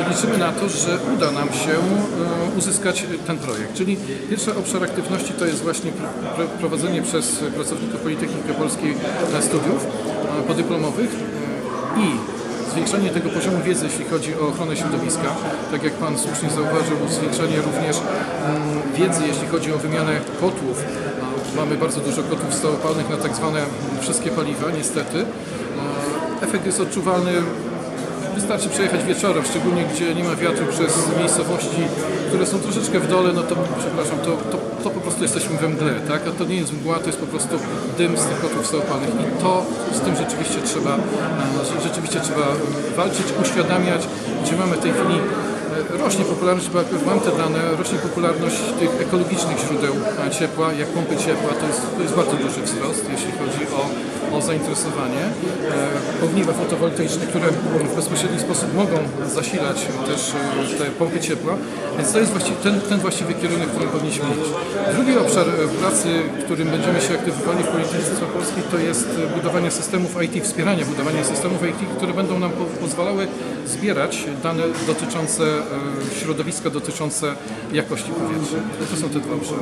i liczymy na to, że uda nam się e, uzyskać ten projekt. Czyli pierwszy obszar aktywności to jest właśnie pr- pr- prowadzenie przez pracowników Politechniki Polskiej studiów e, podyplomowych e, i zwiększenie tego poziomu wiedzy, jeśli chodzi o ochronę środowiska. Tak jak Pan słusznie zauważył, zwiększenie również wiedzy, jeśli chodzi o wymianę kotłów. Mamy bardzo dużo kotłów stałopalnych na tak zwane wszystkie paliwa, niestety. Efekt jest odczuwalny Wystarczy przejechać wieczorem, szczególnie gdzie nie ma wiatru przez miejscowości, które są troszeczkę w dole, no to przepraszam, to, to, to po prostu jesteśmy we mgle, tak? A to nie jest mgła, to jest po prostu dym z tych kotłów stałopalnych i to z tym rzeczywiście trzeba, e, rzeczywiście trzeba walczyć, uświadamiać, gdzie mamy w tej chwili rośnie popularność, bo jak mam te dane, rośnie popularność tych ekologicznych źródeł ciepła, jak pompy ciepła, to jest, to jest bardzo duży wzrost, jeśli chodzi o, o zainteresowanie. E, Ogniwa fotowoltaiczne, które w bezpośredni sposób mogą zasilać też e, te pompy ciepła, więc to jest właściwie ten, ten właściwy kierunek, który powinniśmy iść. Drugi obszar e, pracy, którym będziemy się aktywowali w Politechnice Polskiej, to jest budowanie systemów IT, wspieranie budowania systemów IT, które będą nam po, pozwalały zbierać dane dotyczące e, środowiska, dotyczące jakości powietrza. To są te dwa obszary.